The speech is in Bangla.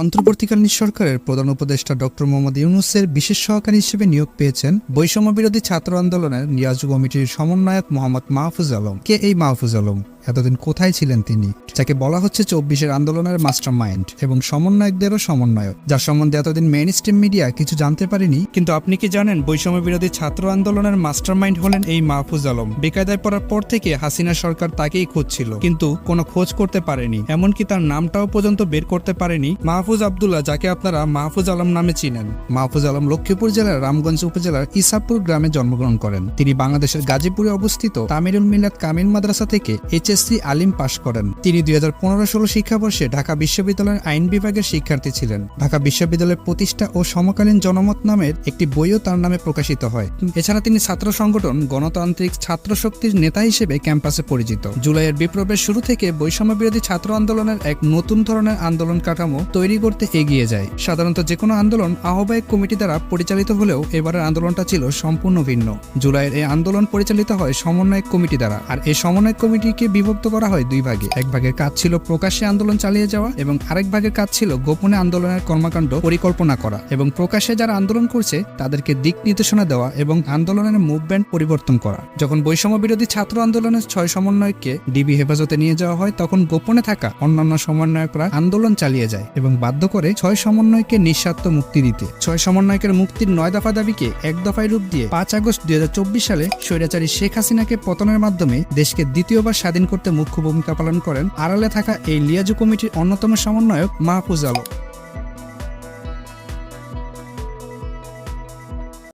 অন্তর্বর্তীকালীন সরকারের প্রধান উপদেষ্টা ডক্টর মোহাম্মদ ইউনুসের বিশেষ সহকারী হিসেবে নিয়োগ পেয়েছেন বৈষম্য বিরোধী ছাত্র আন্দোলনের নিয়াজ কমিটির সমন্বয়ক মোহাম্মদ মাহফুজ আলম। কে এই মাহফুজ আলম? এতদিন কোথায় ছিলেন তিনি? যাকে বলা হচ্ছে চব্বিশের আন্দোলনের মাস্টার মাইন্ড এবং সমন্বয়কদেরও সমন্বয়ক, যার সম্বন্ধে এতদিন মেইন স্ট্রিম মিডিয়া কিছু জানতে পারেনি। কিন্তু আপনি কি জানেন বৈষম্য বিরোধী ছাত্র আন্দোলনের মাস্টার মাইন্ড হলেন এই মাহফুজ আলম? বেকায়দায় পড়ার পর থেকে হাসিনা সরকার তাকেই খুঁজছিল, কিন্তু কোনো খোঁজ করতে পারেনি, এমনকি তার নামটাও পর্যন্ত বের করতে পারেনি মাহফুজ আবদুল্লাহ, যাকে আপনারা মাহফুজ আলম নামে চিনেন। মাহফুজ আলম লক্ষ্মীপুর জেলার রামগঞ্জ উপজেলার ইসাপুর গ্রামে জন্মগ্রহণ করেন। তিনি বাংলাদেশের গাজীপুরে অবস্থিত তামিরুল মিলাদ কামিল মাদ্রাসা থেকে এইচএসসি আলিম পাশ করেন। তিনি দুই হাজার পনেরো ষোলো শিক্ষাবর্ষে ঢাকা বিশ্ববিদ্যালয়ের আইন বিভাগের শিক্ষার্থী ছিলেন। ঢাকা বিশ্ববিদ্যালয়ের প্রতিষ্ঠা ও সমকালীন জনমত নামের একটি বইও তার নামে প্রকাশিত হয়। এছাড়া তিনি ছাত্র সংগঠন, গণতান্ত্রিক ছাত্র শক্তির নেতা হিসেবে ক্যাম্পাসে পরিচিত। জুলাইয়ের বিপ্লবের শুরু থেকে বৈষম্য বিরোধী ছাত্র আন্দোলনের এক নতুন ধরনের আন্দোলন কাঠামো তৈরি করতে এগিয়ে যায়। সাধারণত যে কোনো আন্দোলন আহ্বায়ক কমিটি দ্বারা পরিচালিত হলেও এবারের আন্দোলনটা ছিল সম্পূর্ণ ভিন্ন। জুলাইয়ের এই আন্দোলন পরিচালিত হয় সমন্বয়ক কমিটি দ্বারা। আর এই সমন্বয়ক কমিটিকে বিভক্ত করা হয় দুই ভাগে। এক ভাগের কাজ ছিল প্রকাশ্যে আন্দোলন চালিয়ে যাওয়া এবং আরেক ভাগের কাজ ছিল গোপনে আন্দোলনের কর্মকাণ্ড পরিকল্পনা করা এবং প্রকাশ্যে যারা আন্দোলন করছে, তাদেরকে দিক নির্দেশনা দেওয়া এবং আন্দোলনের মুভমেন্ট পরিবর্তন করা। যখন বৈষম্য বিরোধী ছাত্র আন্দোলনের ছয় সমন্বয়ককে ডিবি হেফাজতে নিয়ে যাওয়া হয়, তখন গোপনে থাকা অন্যান্য সমন্বয়করা আন্দোলন চালিয়ে যায় এবং বাধ্য করে ছয় সমন্বয়কে নিঃস্বার্থ মুক্তি দিতে। ছয় সমন্বয়কের মুক্তির নয় দফা দাবিকে এক দফায় রূপ দিয়ে পাঁচ আগস্ট দুই হাজার চব্বিশ সালে স্বৈরাচারী শেখ হাসিনাকে পতনের মাধ্যমে দেশকে দ্বিতীয়বার স্বাধীন করতে মুখ্য ভূমিকা পালন করেন। আড়ালে থাকা এই লিয়াজু কমিটির অন্যতম সমন্বয়ক মাহফুজ আলম।